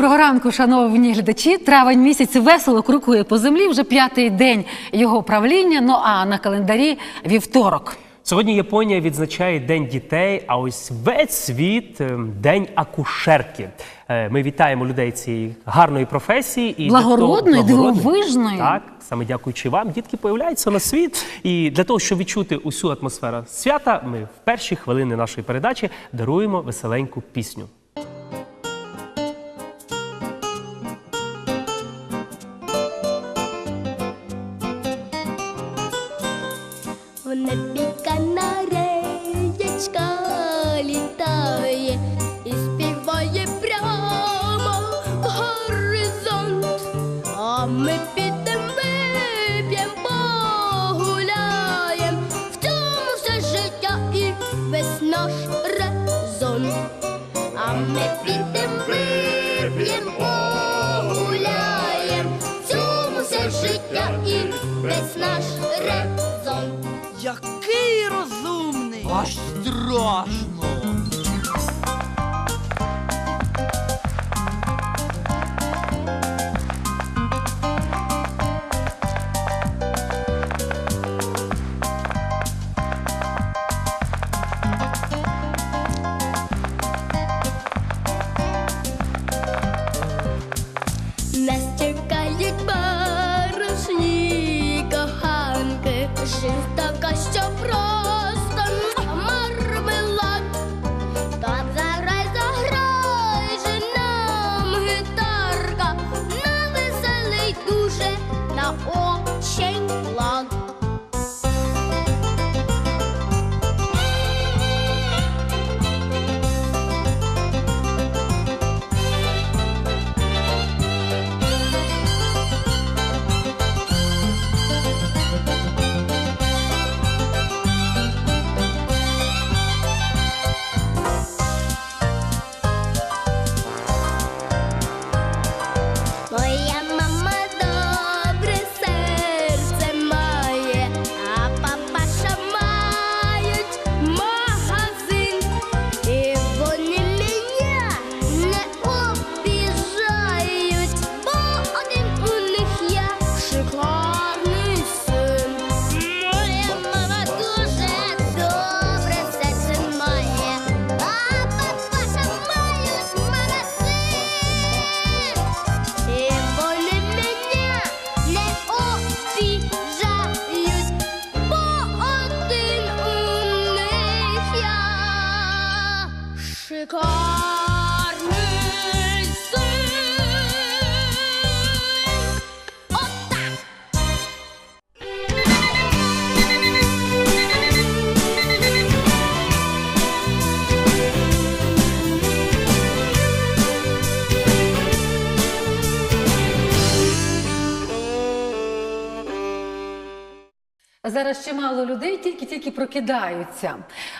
ранку, шановні глядачі. Травень місяць весело крокує по землі. Вже п'ятий день його правління. Ну а на календарі вівторок. Сьогодні Японія відзначає День дітей, а ось весь світ е, День акушерки. Е, Ми вітаємо людей цієї гарної професії і того- Благородної, благородної. дивовижної. Так, саме дякуючи вам, дітки появляються на світ. І для того, щоб відчути усю атмосферу свята, ми в перші хвилини нашої передачі даруємо веселеньку пісню. forte Зараз чимало людей тільки-тільки прокидаються.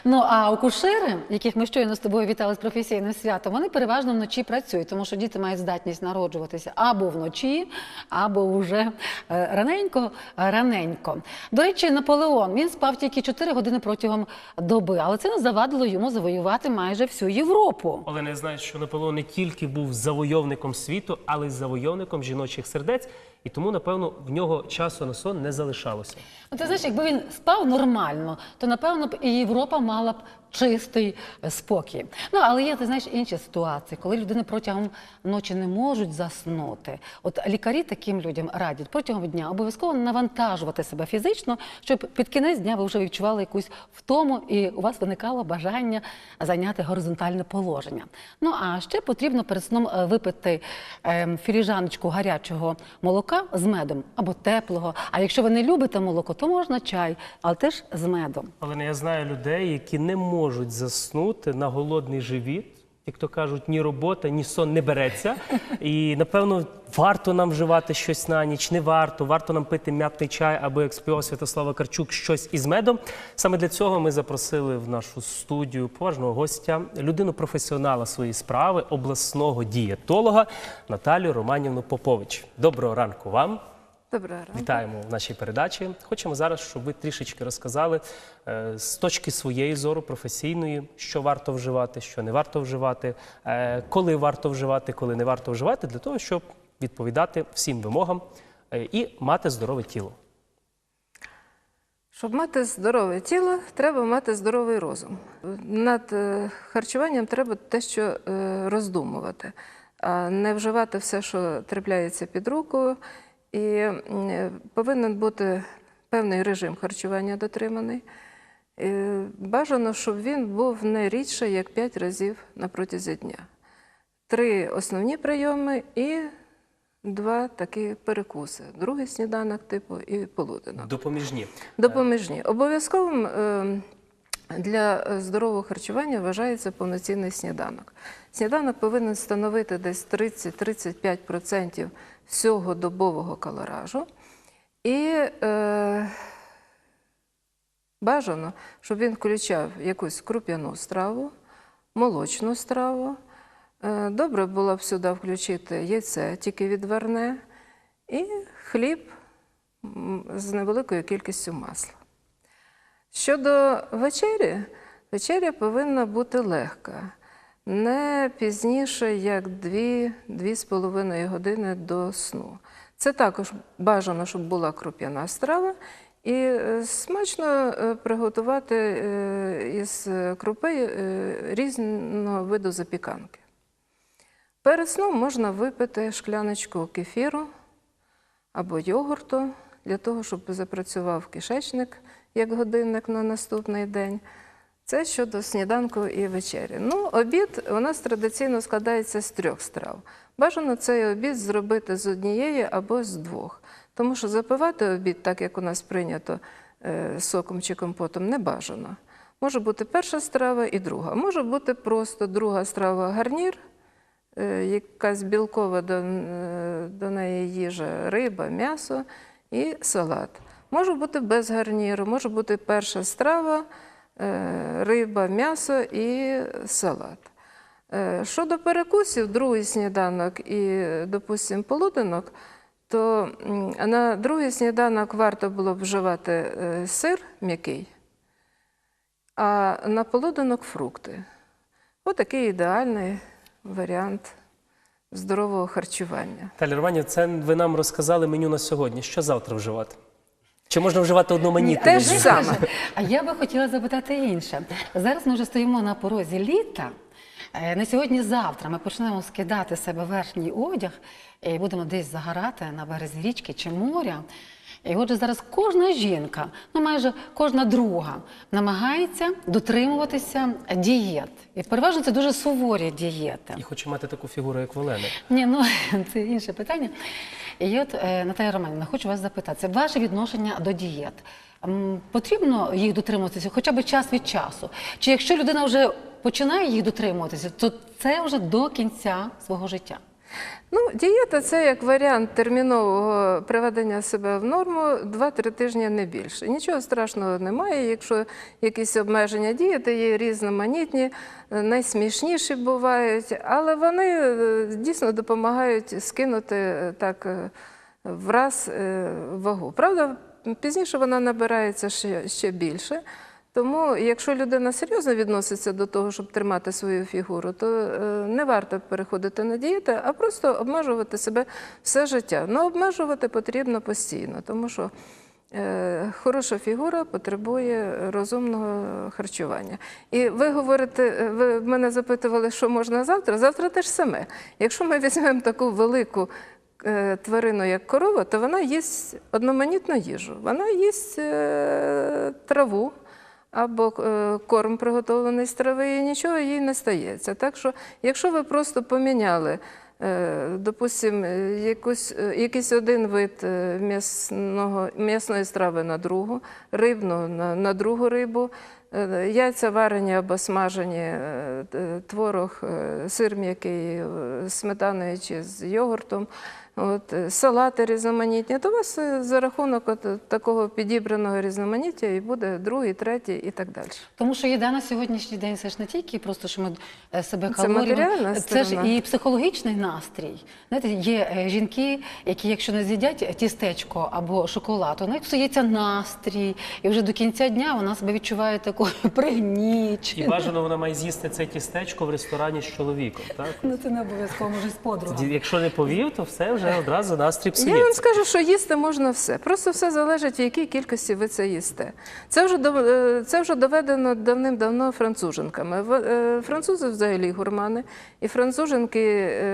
Ну а акушери, яких ми щойно з тобою вітали з професійним святом, вони переважно вночі працюють, тому що діти мають здатність народжуватися або вночі, або вже е, раненько, раненько. До речі, Наполеон він спав тільки 4 години протягом доби, але це не завадило йому завоювати майже всю Європу. Але не знаєш, що Наполеон не тільки був завойовником світу, але й завойовником жіночих сердець, і тому, напевно, в нього часу на сон не залишалося. Ну, ти знаєш, якби він спав нормально, то напевно б і Європа мала б чистий е, спокій. Ну але є, ти знаєш, інші ситуації, коли людини протягом ночі не можуть заснути. От лікарі таким людям радять протягом дня обов'язково навантажувати себе фізично, щоб під кінець дня ви вже відчували якусь втому, і у вас виникало бажання зайняти горизонтальне положення. Ну а ще потрібно перед сном е, випити ем, філіжаночку гарячого молока з медом або теплого. А якщо ви не любите молоко, то можна чай, але теж з медом. Але я знаю людей, які не можуть заснути на голодний живіт. Як то кажуть, ні робота, ні сон не береться. І напевно варто нам вживати щось на ніч, не варто. Варто нам пити м'ятний чай або як співав Святослава Карчук, щось із медом. Саме для цього ми запросили в нашу студію поважного гостя, людину професіонала своєї справи, обласного дієтолога Наталію Романівну Попович. Доброго ранку вам. Доброго ранку. Вітаємо в нашій передачі. Хочемо зараз, щоб ви трішечки розказали е, з точки своєї зору професійної, що варто вживати, що не варто вживати, е, коли варто вживати, коли не варто вживати, для того, щоб відповідати всім вимогам е, і мати здорове тіло. Щоб мати здорове тіло, треба мати здоровий розум. Над харчуванням треба те, що роздумувати, а не вживати все, що трапляється під руку. І повинен бути певний режим харчування дотриманий. Бажано, щоб він був не рідше, як 5 разів на протязі дня. Три основні прийоми і два такі перекуси. Другий сніданок, типу, і полуденок. Допоміжні. Допоміжні. Обов'язковим е, для здорового харчування вважається повноцінний сніданок. Сніданок повинен становити десь 30-35% всього добового калоражу. І е, бажано, щоб він включав якусь круп'яну страву, молочну страву. Е, Добре було б сюди включити яйце, тільки відварне, і хліб з невеликою кількістю масла. Щодо вечері, вечеря повинна бути легка, не пізніше, як 2-2,5 години до сну. Це також бажано, щоб була круп'яна страва, і е, смачно е, приготувати е, із крупи різного виду запіканки. Перед сном можна випити шкляночку кефіру або йогурту для того, щоб запрацював кишечник як годинник на наступний день. Це щодо сніданку і вечері. Ну, обід у нас традиційно складається з трьох страв. Бажано цей обід зробити з однієї або з двох. Тому що запивати обід, так як у нас прийнято е, соком чи компотом, не бажано. Може бути перша страва і друга. Може бути просто друга страва гарнір, е, якась білкова до, е, до неї їжа, риба, м'ясо і салат. Може бути без гарніру, може бути перша страва, риба, м'ясо і салат. Е, Щодо перекусів, другий сніданок і, допустимо, полуденок, то на другий сніданок варто було б вживати е, сир м'який, а на полуденок фрукти. Отакий ідеальний варіант здорового харчування. Таля Романів, це ви нам розказали меню на сьогодні. Що завтра вживати? Чи можна вживати одноманітну Те ж саме. А я би хотіла запитати інше. Зараз ми вже стоїмо на порозі літа. На сьогодні-завтра ми почнемо скидати з себе верхній одяг і будемо десь загорати на березі річки чи моря. І отже, зараз кожна жінка, ну майже кожна друга, намагається дотримуватися дієт. І переважно це дуже суворі дієти. І хочу мати таку фігуру, як в Олени. Ні, ну це інше питання. І от, е, Наталя Романівна, хочу вас запитати, це ваше відношення до дієт. Потрібно їх дотримуватися хоча б час від часу? Чи якщо людина вже починає їх дотримуватися, то це вже до кінця свого життя? Ну, дієта це як варіант термінового приведення себе в норму 2-3 тижні не більше. Нічого страшного немає, якщо якісь обмеження дієти є різноманітні, е, найсмішніші бувають, але вони е, дійсно допомагають скинути е, так враз вагу. Правда, пізніше вона набирається ще, ще більше. Тому, якщо людина серйозно відноситься до того, щоб тримати свою фігуру, то е, не варто переходити на дієти, а просто обмежувати себе все життя. Ну, обмежувати потрібно постійно, тому що е, хороша фігура потребує розумного харчування. І ви говорите, е, ви мене запитували, що можна завтра. Завтра те ж саме. Якщо ми візьмемо таку велику тварину, як корова, то вона їсть одноманітну їжу. Вона їсть траву або е, корм приготовлений з трави, і нічого їй не стається. Так що, якщо ви просто поміняли, е, допустимо, е, якийсь один вид м'ясної страви на другу, рибну на, другу рибу, Яйця варені або смажені, творог, сир м'який сметаною чи з йогуртом, от, е, салати різноманітні. То у вас е, за рахунок от е, такого підібраного різноманіття і буде другий, третій і так далі. Тому що їда на сьогоднішній день це ж не тільки просто, що ми себе Це калоріємо, матеріальна це ж і психологічний настрій. Знаєте, є жінки, які, якщо не з'їдять тістечко або шоколад, у них псується настрій, і вже до кінця дня вона себе відчуває такою І бажано вона має з'їсти це тістечко в ресторані з чоловіком. Так? Ну це не обов'язково може з подругами. Якщо не повів, то все вже одразу настрій Я вам скажу, що їсти можна все. Просто все залежить, в якій кількості ви це їсте. Це вже е, це вже доведено давним-давно француженками. Е, Французи взагалі гурмани, і француженки е,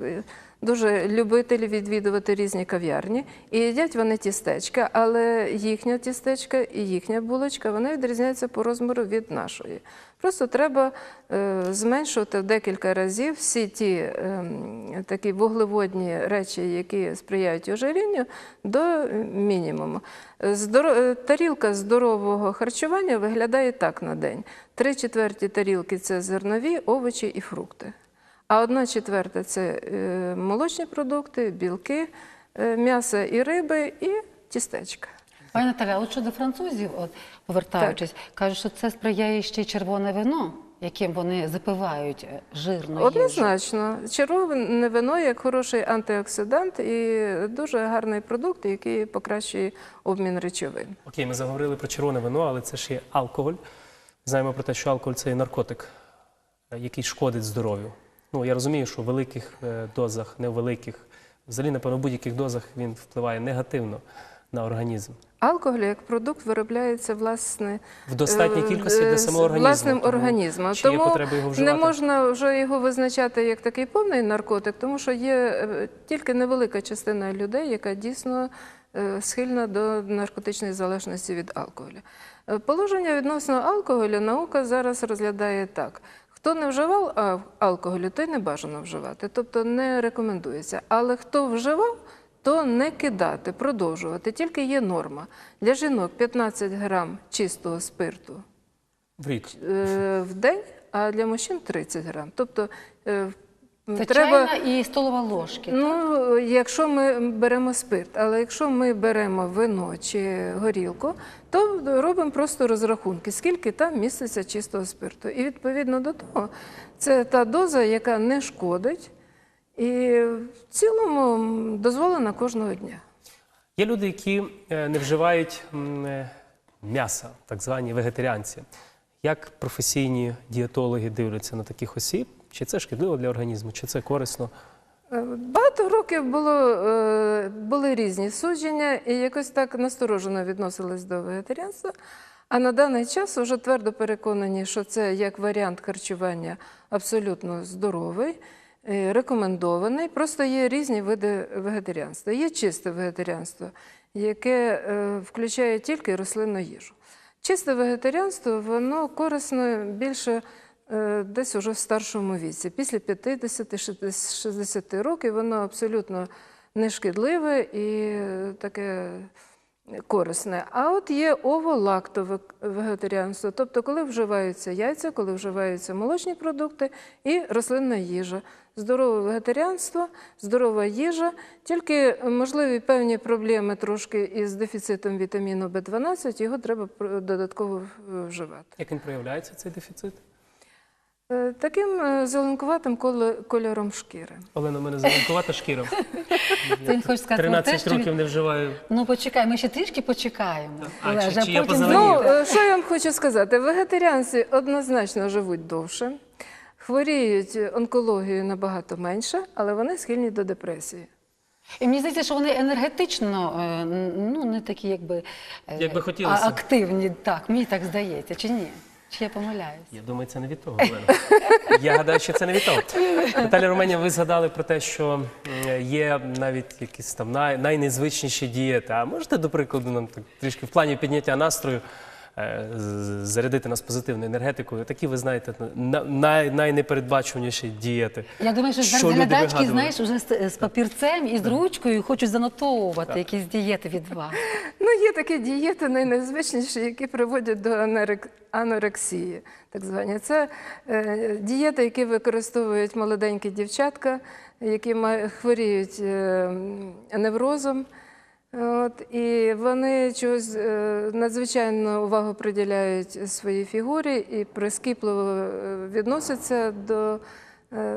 е, дуже любителі відвідувати різні кав'ярні. І їдять вони тістечка, але їхня тістечка і їхня булочка вони відрізняються по розміру від нашої. Просто треба е, зменшувати декілька разів всі ті ем, такі вуглеводні речі, які сприяють ожирінню, до е, мінімуму. Здоро... е, Тарілка здорового харчування виглядає так на день: три четверті тарілки це зернові, овочі і фрукти. А одна четверта це е, молочні продукти, білки, е, м'ясо і риби, і тістечка. Пані Наталя, от щодо французів, от повертаючись, кажуть, що це сприяє ще й червоне вино, яким вони запивають е, жирну їжу. Однозначно, червоне вино як хороший антиоксидант і дуже гарний продукт, який покращує обмін речовин. Окей, ми заговорили про червоне вино, але це ж є алкоголь. Знаємо про те, що алкоголь це наркотик, який шкодить здоров'ю. Ну, я розумію, що в великих е, дозах, не в великих, взагалі, напевно, в будь-яких дозах він впливає негативно на організм. Алкоголь як продукт виробляється власне В достатній е, кількості для самого організму. власним Тому організмом. Чи є Тому потреба його вживати? не можна вже його визначати як такий повний наркотик, тому що є е, тільки невелика частина людей, яка дійсно схильна до наркотичної залежності від алкоголю. Положення відносно алкоголю наука зараз розглядає так. Хто не вживав алкоголю, той не бажано вживати, тобто не рекомендується. Але хто вживав, то не кидати, продовжувати. Тільки є норма. Для жінок 15 грам чистого спирту В рік. е, в день, а для мужчин 30 грам. Тобто Це треба. чайна і столова ложки. Ну, якщо ми беремо спирт, але якщо ми беремо вино чи горілку, то робимо просто розрахунки, скільки там міститься чистого спирту. І відповідно до того, це та доза, яка не шкодить, і в цілому дозволена кожного дня. Є люди, які е, не вживають е, м'яса, так звані вегетаріанці. Як професійні дієтологи дивляться на таких осіб? Чи це шкідливо для організму, чи це корисно? Е, Багато років було, е, були різні судження, і якось так насторожено відносились до вегетаріанства. А на даний час вже твердо переконані, що це як варіант харчування абсолютно здоровий, е, рекомендований. Просто є різні види вегетаріанства. Є чисте вегетаріанство, яке включає тільки рослинну їжу. Чисте вегетаріанство, воно корисно більше десь уже в старшому віці. Після 50-60 років воно абсолютно не шкідливе і е, таке корисне. А от є ово-лактове вегетаріанство, тобто коли вживаються яйця, коли вживаються молочні продукти і рослинна їжа. Здорове вегетаріанство, здорова їжа, тільки можливі певні проблеми трошки із дефіцитом вітаміну В12, його треба додатково вживати. Як він проявляється, цей дефіцит? Е, Таким е, зеленкуватим коло- кольором шкіри. Олена, у мене зеленкувата шкіра. Це він хоче сказати 13 те, що він- років не вживаю. Ну почекай, ми ще трішки почекаємо. А, чи- Олеже, чи я потім позеленію? Ну, е, що я вам хочу сказати? Вегетаріанці однозначно живуть довше, хворіють онкологією набагато менше, але вони схильні до депресії. І мені здається, що вони енергетично ну, не такі, якби, Як би хотілося. активні. Так, мені так здається, чи ні? Чи я помиляюсь? Я думаю, це не від того, Олена. Я гадаю, що це не від того. Наталя Романівна, ви згадали про те, що є навіть якісь там най, найнезвичніші дієти. А можете, до прикладу, нам так трішки в плані підняття настрою зарядити нас позитивною енергетикою. Такі, ви знаєте, на- най, найнепередбачуваніші дієти. Я думаю, що зараз глядачки, знаєш, вже з, з папірцем і з ручкою хочуть занотовувати якісь дієти від вас. Ну, є такі дієти найнезвичніші, які приводять до анорек- анорексії, так звані. Це е, дієти, які використовують молоденькі дівчатка, які ма- хворіють е, неврозом. От, і вони чогось е, надзвичайно увагу приділяють своїй фігурі і прискіпливо е, відносяться до е,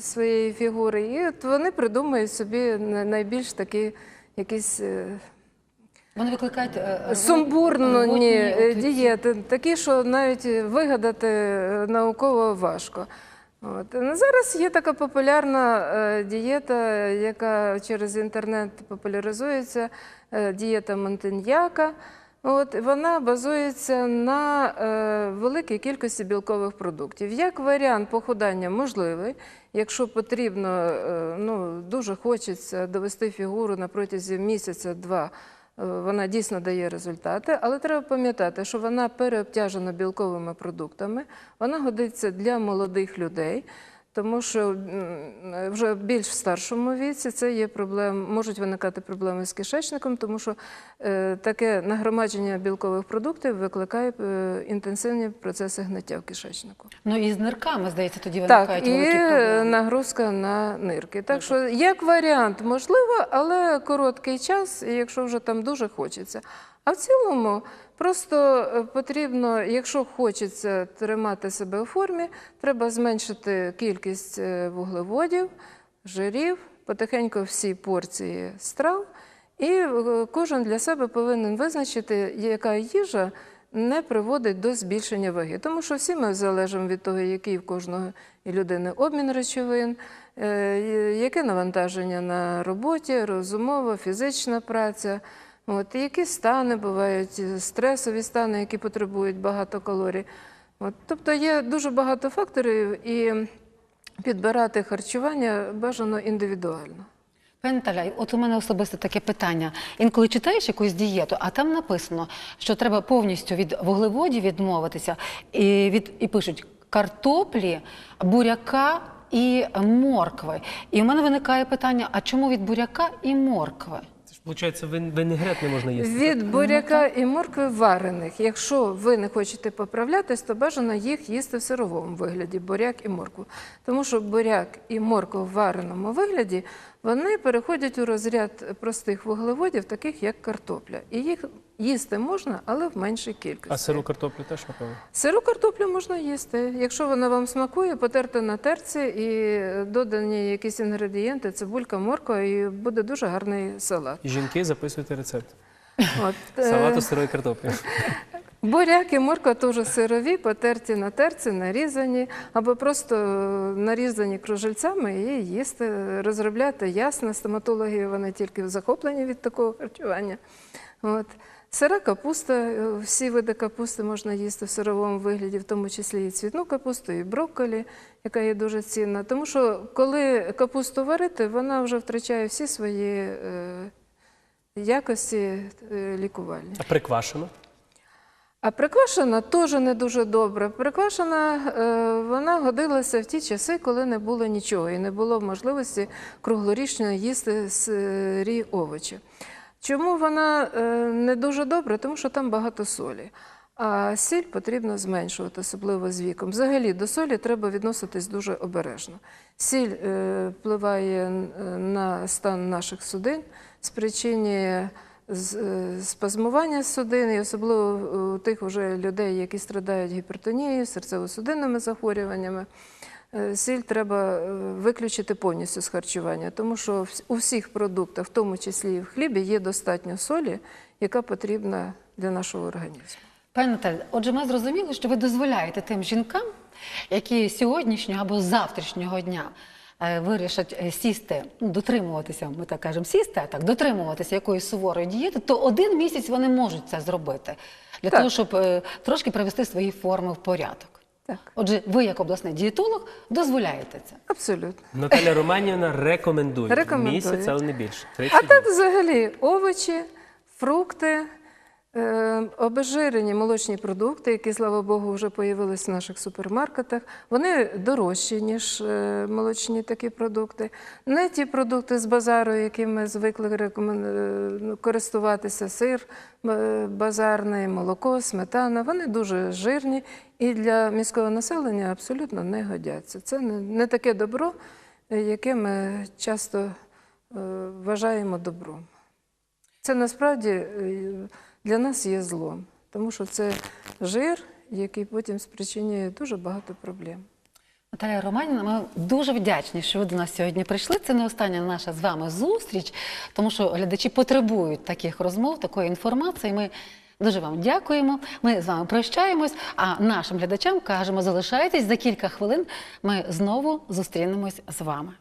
своєї фігури. І от вони придумують собі найбільш такі якісь Вони викликають сумбурні дієти, такі, що навіть вигадати науково важко. От. Ну, Зараз є така популярна е, дієта, яка через інтернет популяризується, е, дієта Монтеньяка. От, вона базується на е, великій кількості білкових продуктів. Як варіант похудання можливий, якщо потрібно, ну, дуже хочеться довести фігуру на протязі місяця-два, вона дійсно дає результати, але треба пам'ятати, що вона переобтяжена білковими продуктами, вона годиться для молодих людей. Тому що вже більш в старшому віці це є проблем, можуть виникати проблеми з кишечником, тому що е, таке нагромадження білкових продуктів викликає е, інтенсивні процеси гниття в кишечнику. Ну і з нирками, здається, тоді виникають і великі проблеми. нагрузка на нирки. Так що, як варіант, можливо, але короткий час, і якщо вже там дуже хочеться. А в цілому просто е, потрібно, якщо хочеться тримати себе у формі, треба зменшити кількість е, вуглеводів, жирів, потихеньку всі порції страв. І е, кожен для себе повинен визначити, яка їжа не приводить до збільшення ваги. Тому що всі ми залежимо від того, який в кожного людини обмін речовин, яке навантаження на роботі, розумова, фізична праця. От, і які стани бувають, стресові стани, які потребують багато калорій. От, тобто є дуже багато факторів, і підбирати харчування бажано індивідуально. Пані Наталя, от у мене особисто таке питання. Інколи читаєш якусь дієту, а там написано, що треба повністю від вуглеводів відмовитися, і, від, і пишуть картоплі, буряка і моркви. І у мене виникає питання: а чому від буряка і моркви? Вин- винегрет не можна їсти. Від буряка і моркви варених. Якщо ви не хочете поправлятись, то бажано їх їсти в сировому вигляді буряк і моркву. Тому що буряк і морква в вареному вигляді вони переходять у розряд простих вуглеводів, таких як картопля. І їх їсти можна, але в меншій кількості. А сиру картоплю теж, напевно. Сиру картоплю можна їсти. Якщо вона вам смакує, потерти на терці і додані якісь інгредієнти, цибулька, морква, і буде дуже гарний салат. І жінки записуйте рецепт. От, е, Салату сирої картоплі. Буряк і морква теж сирові, потерті на терці, нарізані, або просто нарізані кружельцями і їсти, розробляти ясно. Стоматологи вони тільки захоплені від такого харчування. От. Сира капуста, е, всі види капусти можна їсти в сировому вигляді, в тому числі і цвітну капусту, і брокколі, яка є дуже цінна. Тому що коли капусту варити, вона вже втрачає всі свої е, якості е, лікувальні. А приквашено? А приквашена теж не дуже добре. Приквашена вона годилася в ті часи, коли не було нічого і не було можливості круглорічно їсти сирі овочі. Чому вона е, не дуже добра? Тому що там багато солі. А сіль потрібно зменшувати, особливо з віком. Взагалі до солі треба відноситись дуже обережно. Сіль е, впливає е, на стан наших судин, спричинює е, спазмування судин, і особливо у тих уже людей, які страдають гіпертонією, серцево-судинними захворюваннями. Е, Сіль треба е, виключити повністю з харчування, тому що у всіх продуктах, в тому числі і в хлібі, є достатньо солі, яка потрібна для нашого організму. Пані Наталя, отже, ми зрозуміли, що ви дозволяєте тим жінкам, які сьогоднішнього або завтрашнього дня е, вирішать сісти, дотримуватися, ми так кажемо, сісти, а так, дотримуватися якоїсь суворої дієти, то один місяць вони можуть це зробити для Так. того, щоб трошки привести свої форми в порядок. Так, Отже, ви, як обласний дієтолог, дозволяєте це. абсолютно. Наталя Романівна рекомендує. Рекомендує. Місяць, але не більше. А 30 так взагалі овочі, фрукти, Обезжирені молочні продукти, які, слава Богу, вже появились в наших супермаркетах, вони дорожчі, ніж е, молочні такі продукти. Не ті продукти з базару, які ми звикли е, ну, користуватися, сир е, базарний, молоко, сметана. Вони дуже жирні і для міського населення абсолютно не годяться. Це не, таке добро, е, яке ми часто е, вважаємо добром. Це насправді е, для нас є злом, тому що це жир, який потім спричинює дуже багато проблем. Наталія Романівна, ми дуже вдячні, що ви до нас сьогодні прийшли. Це не остання наша з вами зустріч, тому що глядачі потребують таких розмов, такої інформації. Ми дуже вам дякуємо. Ми з вами прощаємось. А нашим глядачам кажемо, залишайтесь за кілька хвилин. Ми знову зустрінемось з вами.